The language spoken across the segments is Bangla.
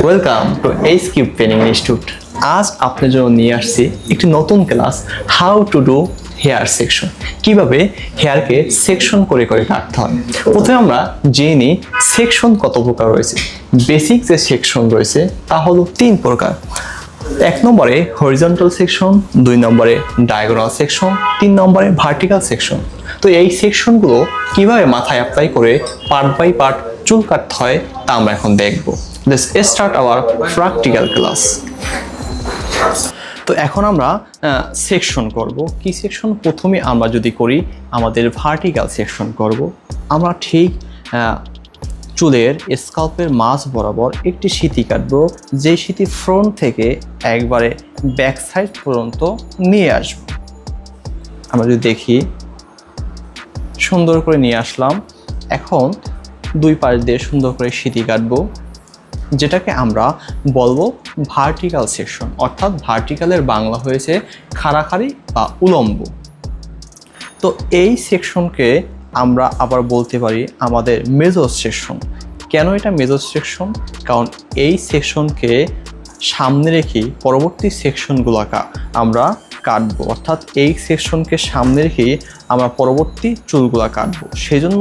Welcome to H cube training institute আজ আপনার জন্য নিয়ে আসছি একটি নতুন class how to do hair section কীভাবে হেয়ারকে সেকশন করে করে কাটতে হয়? প্রথমে আমরা জেনে নিই সেকশন কত প্রকার রয়েছে। বেসিক যে সেকশন রয়েছে, তা হলো তিন প্রকার। এক নম্বরে হরিজন্টাল সেকশন দুই নম্বরে ডায়াগোনাল সেকশন তিন নম্বরে ভার্টিক্যাল সেকশন তো এই সেকশনগুলো কীভাবে মাথায় অ্যাপ্লাই করে পার্ট বাই পার্ট চুল কাটতে হয়, তা আমরা এখন দেখব। Let's start our practical class তো এখন আমরা সেকশন করব। কি সেকশন প্রথমে আমরা যদি করি, আমাদের ভার্টিক্যাল সেকশন করব। আমরা ঠিক চুলের স্কাল্পের মাঝ বরাবর একটি সিঁথি কাটবো। যে সিঁথি ফ্রন্ট থেকে একবারে ব্যাক সাইড পর্যন্ত নিয়ে আসব। আমরা যদি দেখি, সুন্দর করে নিয়ে আসলাম। এখন দুই পাশ দিয়ে সুন্দর করে সিঁথি কাটবো। যেটাকে আমরা বলব ভার্টিক্যাল সেকশন অর্থাৎ ভার্টিক্যালের বাংলা হয়েছে খাড়াখাড়ি বা উলম্ব। তো এই সেকশনকে আমরা আবার বলতে পারি আমাদের মেজর সেকশন কেন এটা মেজর সেকশন কারণ এই সেকশনকে সামনে রেখে পরবর্তী সেকশনগুলোকে আমরা কাটবো। অর্থাৎ এই সেকশনকে সামনে রেখে আমরা পরবর্তী চুলগুলা কাটবো। সেই জন্য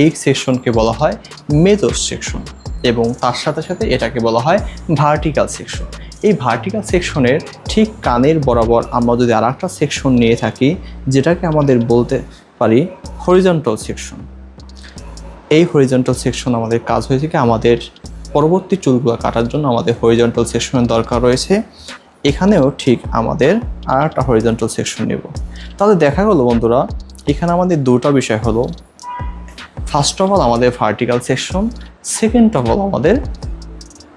এই সেকশনকে বলা হয় মেজর সেকশন এবং তার সাথে সাথে এটাকে বলা হয় ভার্টিক্যাল সেকশন এই ভার্টিক্যাল সেকশনের ঠিক কানের বরাবর আমরা যদি আর একটা সেকশন নিয়ে থাকি, যেটাকে আমাদের বলতে পারি হরিজন্টাল সেকশন এই হরিজন্টাল সেকশন আমাদের কাজ হয়েছে কি, আমাদের পরবর্তী চুলগুলো কাটার জন্য আমাদের হরিজন্টাল সেকশনের দরকার রয়েছে। এখানেও ঠিক আমাদের আর একটা হরিজন্টাল সেকশন নেব। তাহলে দেখা গেলো বন্ধুরা, এখানে আমাদের দুটো বিষয় হলো ফার্স্ট অফ অল আমাদের vertical section second of all আমাদের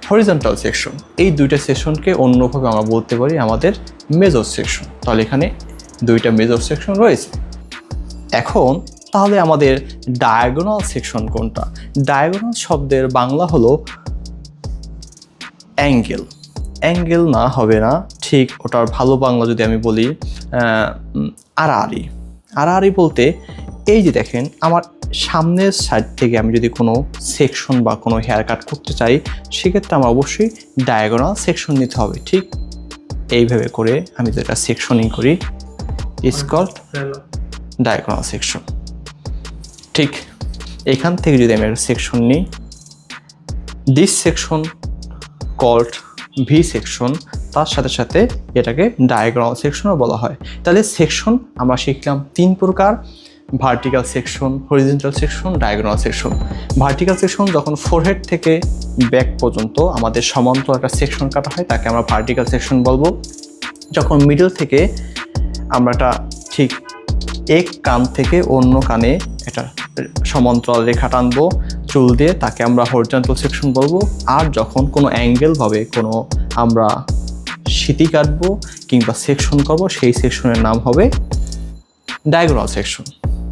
হরিজন্টাল সেকশন এই দুইটা সেকশনকে অন্যভাবে আমরা বলতে পারি আমাদের মেজর সেকশন তাহলে এখানে দুইটা মেজর সেকশন রয়েছে। এখন, তাহলে আমাদের ডায়াগোনাল সেকশন কোনটা? ডায়াগোনাল শব্দের বাংলা হলো অ্যাঙ্গেল অ্যাঙ্গেল না হবে না, ঠিক ওটার ভালো বাংলা যদি আমি বলি আড়াআড়ি। আড়াআড়ি বলতে এই যে দেখেন, আমার সামনের সাইড থেকে আমি যদি কোনো সেকশন বা কোনো হেয়ার কাট করতে চাই, সেক্ষেত্রে আমার অবশ্যই ডায়াগোনাল সেকশন নিতে হবে, ঠিক? এইভাবে করে আমি যেটা সেকশনিং করি স্কল্ড ডায়াগোনাল সেকশন ঠিক? এখান থেকে যদি আমি একটা সেকশন নিই this section called V section তার সাথে সাথে এটাকে ডায়াগ্রাম সেকশনও বলা হয়। তাহলে সেকশন আমরা শিখলাম তিন প্রকার। Vertical section horizontal section diagram section vertical section যখন ফোরহেড থেকে ব্যাক পর্যন্ত আমাদের সমান্তর একটা সেকশন কাটা হয়, তাকে আমরা ভার্টিক্যাল সেকশন বলব। যখন মিডল থেকে আমরা একটা ঠিক এক কান থেকে অন্য কানে এটা সমান্তরাল রেখা টানবো, চুল দিয়ে তাকে আমরা হরিজন্টাল সেকশন বলব। আর যখন কোনো অ্যাঙ্গেলভাবে কোনো আমরা সিটি কাটবো কিংবা সেকশন করব, সেই সেকশনের নাম হবে ডায়াগোনাল সেকশন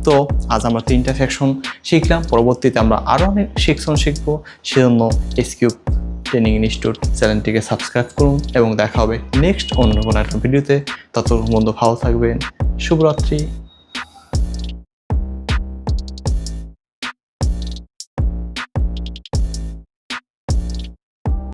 তো আজ আমরা তিনটা সেকশন শিখলাম। পরবর্তীতে আমরা আরও অনেক সেকশন শিখব। সেজন্য এসকিউব ট্রেনিং ইনস্টিটিউট চ্যানেলটিকে সাবস্ক্রাইব করুন এবং দেখা হবে নেক্সট অন্য কোনো একটা ভিডিওতে তত বন্ধু ভালো থাকবেন। শুভরাত্রি।